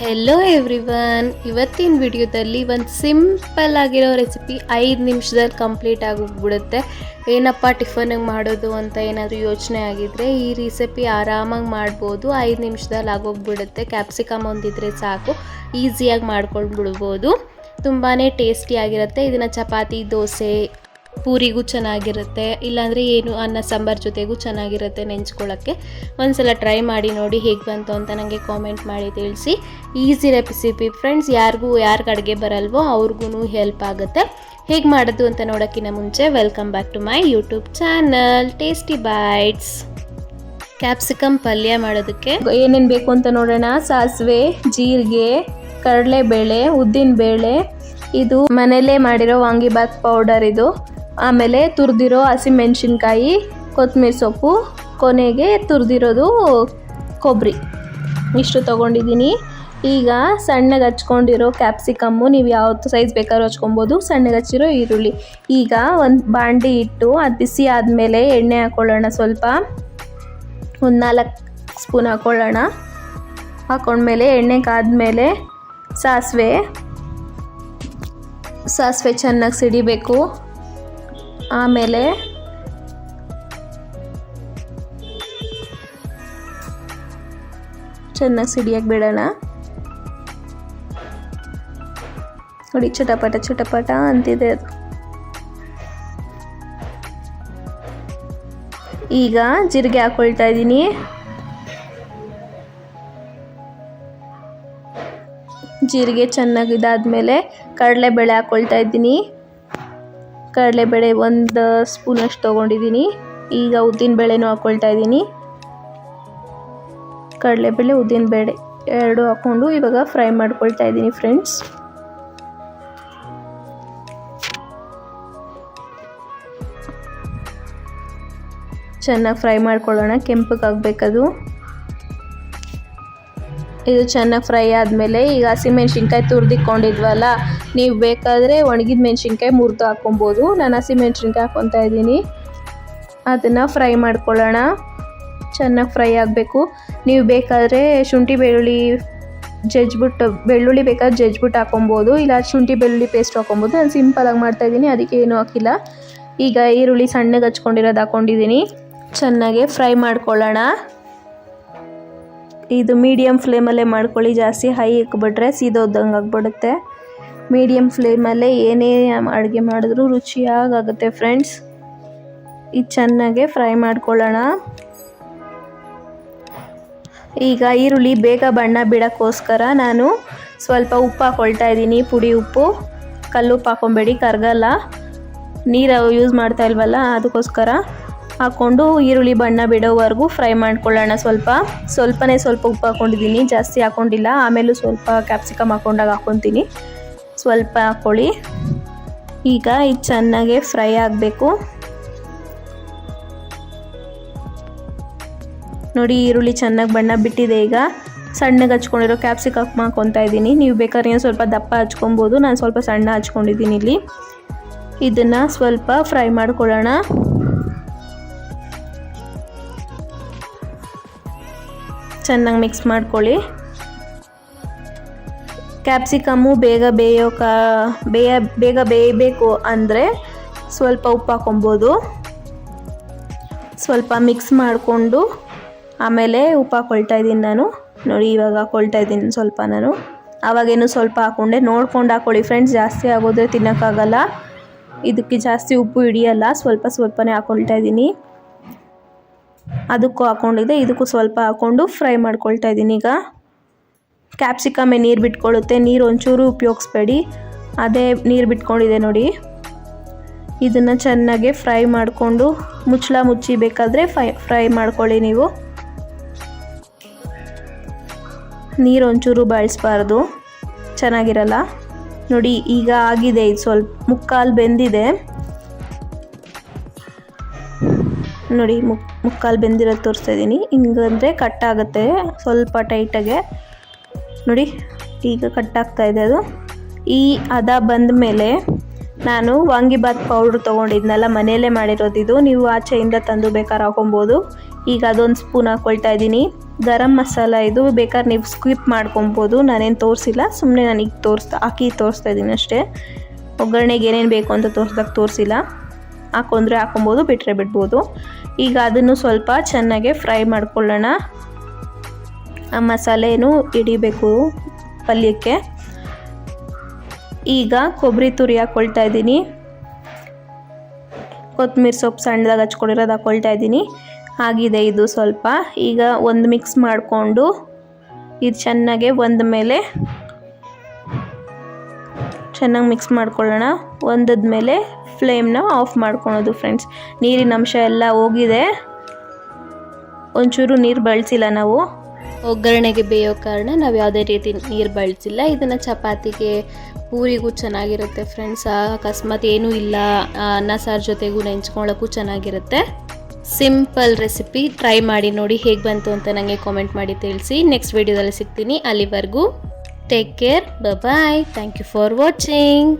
Hello everyone ಇವತ್ತಿನ ವಿಡಿಯೋದಲ್ಲಿ ಒಂದು ಸಿಂಪಲ್ ಆಗಿರೋ ರೆಸಿಪಿ ಐದು ನಿಮಿಷದಲ್ಲಿ ಕಂಪ್ಲೀಟ್ ಆಗೋಗ್ಬಿಡುತ್ತೆ. ಏನಪ್ಪ ಟಿಫನಿಗೆ ಮಾಡೋದು ಅಂತ ಏನಾದರೂ ಯೋಚನೆ ಆಗಿದ್ರೆ ಈ ರೆಸಿಪಿ ಆರಾಮಾಗಿ ಮಾಡ್ಬೋದು. ಐದು ನಿಮಿಷದಲ್ಲಿ ಆಗೋಗ್ಬಿಡುತ್ತೆ. ಕ್ಯಾಪ್ಸಿಕಮ್ ಒಂದಿದ್ರೆ ಸಾಕು. ಈಸಿಯಾಗಿ ಮಾಡ್ಕೊಂಡು ಬಿಡ್ಬೋದು ತುಂಬಾ ಟೇಸ್ಟಿಯಾಗಿರುತ್ತೆ ಇದನ್ನು ಚಪಾತಿ, ದೋಸೆ ಪೂರಿಗೂ ಚೆನ್ನಾಗಿರುತ್ತೆ, ಇಲ್ಲಾಂದರೆ ಏನು ಅನ್ನ, ಸಾಂಬಾರ್ ಜೊತೆಗೂ ಚೆನ್ನಾಗಿರುತ್ತೆ ನೆಂಚ್ಕೊಳ್ಳೋಕ್ಕೆ ಒಂದ್ಸಲ ಟ್ರೈ ಮಾಡಿ ನೋಡಿ ಹೇಗೆ ಬಂತು ಅಂತ ನನಗೆ ಕಾಮೆಂಟ್ ಮಾಡಿ ತಿಳಿಸಿ. ಈಸಿ ರೆಸಿಪಿ ಫ್ರೆಂಡ್ಸ್ ಯಾರಿಗೂ ಯಾರಿಗೆ ಅಡುಗೆ ಬರಲ್ವೋ ಅವ್ರಿಗೂ ಹೆಲ್ಪ್ ಆಗುತ್ತೆ. ಹೇಗೆ ಮಾಡೋದು ಅಂತ ನೋಡೋಕ್ಕಿಂತ ಮುಂಚೆ welcome back to my YouTube channel tasty bites capsicum ಪಲ್ಯ ಮಾಡೋದಕ್ಕೆ. ಏನೇನು ಬೇಕು ಅಂತ ನೋಡೋಣ. ಸಾಸಿವೆ, ಜೀರಿಗೆ, ಕಡಲೆಬೇಳೆ, ಉದ್ದಿನಬೇಳೆ. ಇದು ಮನೇಲೇ ಮಾಡಿರೋ ವಾಂಗಿಬಾತ್ ಪೌಡರ್ ಇದು. ಆಮೇಲೆ ತುರಿದಿರೋ ಹಸಿಮೆಣ್ಸಿನ್ಕಾಯಿ, ಕೊತ್ತಂಬರಿ ಸೊಪ್ಪು, ಕೊನೆಗೆ ತುರಿದಿರೋದು ಕೊಬ್ಬರಿ. ಇಷ್ಟು ತೊಗೊಂಡಿದ್ದೀನಿ. ಈಗ ಸಣ್ಣಗೆ ಹಚ್ಕೊಂಡಿರೋ ಕ್ಯಾಪ್ಸಿಕಮ್ಮು ನೀವು ಯಾವ ಸೈಜ್ ಬೇಕಾದ್ರೂ ಹಚ್ಕೊಬೋದು. ಸಣ್ಣಗೆ ಹಚ್ಚಿರೋ ಈರುಳ್ಳಿ. ಈಗ ಒಂದು ಬಾಂಡಿ ಇಟ್ಟು ಅದು ಬಿಸಿ ಆದಮೇಲೆ ಎಣ್ಣೆ ಹಾಕ್ಕೊಳ್ಳೋಣ ಸ್ವಲ್ಪ. ಒಂದು ನಾಲ್ಕು ಸ್ಪೂನ್ ಹಾಕ್ಕೊಳ್ಳೋಣ ಹಾಕ್ಕೊಂಡ್ಮೇಲೆ ಎಣ್ಣೆ ಕಾದ್ಮೇಲೆ ಸಾಸಿವೆ. ಸಾಸಿವೆ ಚೆನ್ನಾಗಿ ಸಿಡಿಬೇಕು. ಆಮೇಲೆ ಚೆನ್ನಾಗಿ ಸಿಡಿಯಕ್ಕೆ ಬಿಡೋಣ. ನೋಡಿ ಚಟಪಟ ಚಟಪಟ ಅಂತಿದೆ ಅದು. ಈಗ ಜೀರಿಗೆ ಹಾಕೊಳ್ತಾ ಇದ್ದೀನಿ. ಜೀರಿಗೆ ಚೆನ್ನಾಗಿ ಕಡಲೆ ಕಡಲೆಬೇಳೆ ಹಾಕ್ಕೊಳ್ತಾ ಇದ್ದೀನಿ. ಕಡಲೆಬೇಳೆ ಒಂದು ಸ್ಪೂನಷ್ಟು ತೊಗೊಂಡಿದ್ದೀನಿ ಈಗ ಉದ್ದಿನಬೇಳೆನೂ ಹಾಕ್ಕೊಳ್ತಾ ಇದ್ದೀನಿ ಕಡಲೆಬೇಳೆ ಉದ್ದಿನಬೇಳೆ ಎರಡು ಹಾಕ್ಕೊಂಡು ಇವಾಗ ಫ್ರೈ ಮಾಡ್ಕೊಳ್ತಾ ಇದ್ದೀನಿ ಫ್ರೆಂಡ್ಸ್ ಚೆನ್ನಾಗಿ ಫ್ರೈ ಮಾಡ್ಕೊಳ್ಳೋಣ. ಕೆಂಪಗಾಗಬೇಕದು. ಇದು ಚೆನ್ನಾಗಿ ಫ್ರೈ ಆದಮೇಲೆ ಈಗ ಹಸಿಮೆಣ್ಸಿನ್ಕಾಯಿ ತುರಿದಿಕ್ಕೊಂಡಿದ್ವಲ್ಲ, ನೀವು ಬೇಕಾದರೆ ಒಣಗಿದ ಮೆಣಸಿನ್ಕಾಯಿ ಮುರಿದು ಹಾಕ್ಕೊಬೋದು. ನಾನು ಹಸಿಮೆಣ್ಸಿನ್ಕಾಯಿ ಹಾಕ್ಕೊತಾ ಇದ್ದೀನಿ. ಅದನ್ನು ಫ್ರೈ ಮಾಡ್ಕೊಳ್ಳೋಣ. ಚೆನ್ನಾಗಿ ಫ್ರೈ ಆಗಬೇಕು. ನೀವು ಬೇಕಾದರೆ ಶುಂಠಿ, ಬೆಳ್ಳುಳ್ಳಿ, ಜಜ್ಬಿಟ್ಟು, ಬೆಳ್ಳುಳ್ಳಿ ಬೇಕಾದ್ರೆ ಜಜ್ಬಿಟ್ಟು ಹಾಕೊಬೋದು ಇಲ್ಲ ಶುಂಠಿ, ಬೆಳ್ಳುಳ್ಳಿ ಪೇಸ್ಟ್ ಹಾಕೊಬೋದು ನಾನು ಸಿಂಪಲಾಗಿ ಮಾಡ್ತಾಯಿದ್ದೀನಿ ಅದಕ್ಕೆ ಏನೂ ಹಾಕಿಲ್ಲ. ಈಗ ಈರುಳ್ಳಿ ಸಣ್ಣಗೆ ಹಚ್ಕೊಂಡಿರೋದು ಹಾಕ್ಕೊಂಡಿದ್ದೀನಿ ಚೆನ್ನಾಗೆ ಫ್ರೈ ಮಾಡ್ಕೊಳ್ಳೋಣ. ಇದು ಮೀಡಿಯಮ್ ಫ್ಲೇಮಲ್ಲೇ ಮಾಡ್ಕೊಳ್ಳಿ, ಜಾಸ್ತಿ ಹೈ ಇಕ್ಬಿಟ್ರೆ ಸೀದೋದಂಗೆ ಆಗ್ಬಿಡುತ್ತೆ. ಮೀಡಿಯಮ್ ಫ್ಲೇಮಲ್ಲೇ ಏನೇ ಅಡುಗೆ ಮಾಡಿದ್ರೂ ರುಚಿಯಾಗುತ್ತೆ ಫ್ರೆಂಡ್ಸ್ ಇದು ಚೆನ್ನಾಗೆ ಫ್ರೈ ಮಾಡ್ಕೊಳ್ಳೋಣ. ಈಗ ಈರುಳ್ಳಿ ಬೇಗ ಬಣ್ಣ ಬಿಡೋಕ್ಕೋಸ್ಕರ ನಾನು ಸ್ವಲ್ಪ ಉಪ್ಪು ಹಾಕೊಳ್ತಾ ಇದ್ದೀನಿ, ಪುಡಿ ಉಪ್ಪು. ಕಲ್ಲುಪ್ಪು ಹಾಕ್ಕೊಬೇಡಿ ಕರಗಲ್ಲ. ನೀರು ಯೂಸ್ ಮಾಡ್ತಾ ಇಲ್ವಲ್ಲ, ಅದಕ್ಕೋಸ್ಕರ ಹಾಕ್ಕೊಂಡು ಈರುಳ್ಳಿ ಬಣ್ಣ ಬಿಡೋವರೆಗೂ ಫ್ರೈ ಮಾಡ್ಕೊಳ್ಳೋಣ ಸ್ವಲ್ಪ. ಸ್ವಲ್ಪನೇ ಸ್ವಲ್ಪ ಉಪ್ಪು ಹಾಕ್ಕೊಂಡಿದ್ದೀನಿ ಜಾಸ್ತಿ ಹಾಕ್ಕೊಂಡಿಲ್ಲ ಆಮೇಲೂ ಸ್ವಲ್ಪ ಕ್ಯಾಪ್ಸಿಕಮ್ ಹಾಕ್ಕೊಂಡಾಗ ಹಾಕ್ಕೊತೀನಿ ಸ್ವಲ್ಪ ಹಾಕ್ಕೊಳ್ಳಿ ಈಗ ಇದು ಚೆನ್ನಾಗೆ ಫ್ರೈ ಆಗಬೇಕು. ನೋಡಿ, ಈರುಳ್ಳಿ ಚೆನ್ನಾಗಿ ಬಣ್ಣ ಬಿಟ್ಟಿದೆ ಈಗ. ಸಣ್ಣಗೆ ಹಚ್ಕೊಂಡಿರೋ ಕ್ಯಾಪ್ಸಿಕಮ್ ಹಾಕ್ಕೊತಾ ಇದ್ದೀನಿ. ನೀವು ಬೇಕಾದ್ರೆ ಸ್ವಲ್ಪ ದಪ್ಪ ಹಚ್ಕೊಬೋದು. ನಾನು ಸ್ವಲ್ಪ ಸಣ್ಣ ಹಚ್ಕೊಂಡಿದ್ದೀನಿ ಇಲ್ಲಿ. ಇದನ್ನು ಸ್ವಲ್ಪ ಫ್ರೈ ಮಾಡ್ಕೊಳ್ಳೋಣ. ಚೆನ್ನಾಗಿ ಮಿಕ್ಸ್ ಮಾಡ್ಕೊಳ್ಳಿ. ಕ್ಯಾಪ್ಸಿಕಮ್ಮು ಬೇಗ ಬೇಯೋ ಕಾ ಬೇಯ, ಬೇಗ ಬೇಯಬೇಕು ಅಂದರೆ ಸ್ವಲ್ಪ ಉಪ್ಪು ಹಾಕೊಬೋದು ಸ್ವಲ್ಪ ಮಿಕ್ಸ್ ಮಾಡಿಕೊಂಡು ಆಮೇಲೆ ಉಪ್ಪು ಹಾಕೊಳ್ತಾ ಇದ್ದೀನಿ ನಾನು. ನೋಡಿ, ಇವಾಗ ಹಾಕ್ಕೊಳ್ತಾ ಇದ್ದೀನಿ ಸ್ವಲ್ಪ ನಾನು. ಆವಾಗೇನು ಸ್ವಲ್ಪ ಹಾಕ್ಕೊಂಡೆ ನೋಡ್ಕೊಂಡು ಹಾಕ್ಕೊಳ್ಳಿ ಫ್ರೆಂಡ್ಸ್ ಜಾಸ್ತಿ ಆಗೋದ್ರೆ ತಿನ್ನೋಕ್ಕಾಗಲ್ಲ. ಇದಕ್ಕೆ ಜಾಸ್ತಿ ಉಪ್ಪು ಹಿಡಿಯಲ್ಲ. ಸ್ವಲ್ಪ ಸ್ವಲ್ಪನೇ ಹಾಕ್ಕೊಳ್ತಾ ಇದ್ದೀನಿ. ಅದಕ್ಕೂ ಹಾಕ್ಕೊಂಡಿದ್ದೆ ಇದಕ್ಕೂ ಸ್ವಲ್ಪ ಹಾಕ್ಕೊಂಡು ಫ್ರೈ ಮಾಡ್ಕೊಳ್ತಾ ಇದ್ದೀನಿ. ಈಗ ಕ್ಯಾಪ್ಸಿಕಮ್ಮೆ ನೀರು ಬಿಟ್ಕೊಳ್ಳುತ್ತೆ. ನೀರು ಒಂಚೂರು ಉಪಯೋಗಿಸ್ಬೇಡಿ. ಅದೇ ನೀರು ಬಿಟ್ಕೊಂಡಿದೆ ನೋಡಿ. ಇದನ್ನು ಚೆನ್ನಾಗಿ ಫ್ರೈ ಮಾಡಿಕೊಂಡು ಮುಚ್ಚಳ ಮುಚ್ಚಿ ಬೇಕಾದರೆ ಫ್ರೈ ಫ್ರೈ ಮಾಡ್ಕೊಳ್ಳಿ ನೀವು. ನೀರು ಒಂಚೂರು ಬಳಸಬಾರ್ದು ಚೆನ್ನಾಗಿರಲ್ಲ. ನೋಡಿ, ಈಗ ಆಗಿದೆ. ಇದು ಸ್ವಲ್ಪ ಮುಕ್ಕಾಲು ಬೆಂದಿದೆ. ನೋಡಿ, ಮುಕ್, ಮುಕ್ಕಾಲು ಬೆಂದಿರೋದು ತೋರಿಸ್ತಾ ಇದ್ದೀನಿ. ಹಿಂಗಂದರೆ ಕಟ್ ಆಗುತ್ತೆ ಸ್ವಲ್ಪ ಟೈಟಾಗೆ ನೋಡಿ, ಈಗ ಕಟ್ ಆಗ್ತಾ ಇದೆ ಅದು. ಈ ಹದ ಬಂದ ಮೇಲೆ ನಾನು ವಾಂಗಿಬಾತ್ ಪೌಡ್ರ್ ತೊಗೊಂಡಿದ್ನಲ್ಲ ಮನೆಯಲ್ಲೇ ಮಾಡಿರೋದು ಇದು. ನೀವು ಆಚೆಯಿಂದ ತಂದು ಬೇಕಾದ್ರೆ ಹಾಕೊಬೋದು ಈಗ ಅದೊಂದು ಸ್ಪೂನ್ ಹಾಕ್ಕೊಳ್ತಾ ಇದ್ದೀನಿ. ಗರಂ ಮಸಾಲ ಇದು ಬೇಕಾದ್ರೆ ನೀವು ಸ್ಕಿಪ್ ಮಾಡ್ಕೊಬೋದು. ನಾನೇನು ತೋರಿಸಿಲ್ಲ ಸುಮ್ಮನೆ ನನಗೆ ತೋರಿಸ್ತಾ, ಹಾಕಿ ತೋರಿಸ್ತಾ ಇದ್ದೀನಿ ಅಷ್ಟೇ. ಒಗ್ಗರಣೆಗೆ ಏನೇನು ಬೇಕು ಅಂತ ತೋರಿಸ್ದಾಗ ತೋರಿಸಿಲ್ಲ. ಹಾಕೊಂಡ್ರೆ ಹಾಕೊಬೋದು ಬಿಟ್ಟರೆ ಬಿಡ್ಬೋದು. ಈಗ ಅದನ್ನು ಸ್ವಲ್ಪ ಚೆನ್ನಾಗೆ ಫ್ರೈ ಮಾಡ್ಕೊಳ್ಳೋಣ. ಆ ಮಸಾಲೆನೂ ಹಿಡಿಬೇಕು ಪಲ್ಯಕ್ಕೆ. ಈಗ ಕೊಬ್ಬರಿ ತುರಿ ಹಾಕ್ಕೊಳ್ತಾ ಇದ್ದೀನಿ. ಕೊತ್ತಂಬರಿ ಸೊಪ್ಪು ಸಣ್ಣದಾಗ ಹಚ್ಕೊಂಡಿರೋದು ಹಾಕ್ಕೊಳ್ತಾ ಇದ್ದೀನಿ. ಆಗಿದೆ ಇದು ಸ್ವಲ್ಪ. ಈಗ ಒಂದು ಮಿಕ್ಸ್ ಮಾಡಿಕೊಂಡು ಇದು ಚೆನ್ನಾಗೆ ಒಂದ ಮೇಲೆ ಚೆನ್ನಾಗಿ ಮಿಕ್ಸ್ ಮಾಡ್ಕೊಳ್ಳೋಣ. ಒಂದದ ಮೇಲೆ ಫ್ಲೇಮ್ನ ಆಫ್ ಮಾಡ್ಕೊಳೋದು ಫ್ರೆಂಡ್ಸ್ ನೀರಿನ ಅಂಶ ಎಲ್ಲ ಹೋಗಿದೆ. ಒಂಚೂರು ನೀರು ಬಳಸಿಲ್ಲ ನಾವು. ಒಗ್ಗರಣೆಗೆ ಬೇಯೋ ಕಾರಣ ನಾವು ಯಾವುದೇ ರೀತಿ ನೀರು ಬಳಸಿಲ್ಲ. ಇದನ್ನು ಚಪಾತಿಗೆ ಪೂರಿಗೂ ಚೆನ್ನಾಗಿರುತ್ತೆ ಫ್ರೆಂಡ್ಸ್ ಅಕಸ್ಮಾತ್ ಏನೂ ಇಲ್ಲ. ಅನ್ನ, ಸಾರು ಜೊತೆಗೂ ನೆಂಚ್ಕೊಳ್ಳೋಕ್ಕೂ ಚೆನ್ನಾಗಿರುತ್ತೆ. ಸಿಂಪಲ್ ರೆಸಿಪಿ ಟ್ರೈ ಮಾಡಿ ನೋಡಿ ಹೇಗೆ ಬಂತು ಅಂತ ನನಗೆ ಕಾಮೆಂಟ್ ಮಾಡಿ ತಿಳಿಸಿ. ನೆಕ್ಸ್ಟ್ ವಿಡಿಯೋದಲ್ಲಿ ಸಿಗ್ತೀನಿ. ಅಲ್ಲಿವರೆಗೂ. Take care. Bye bye. Thank you for watching.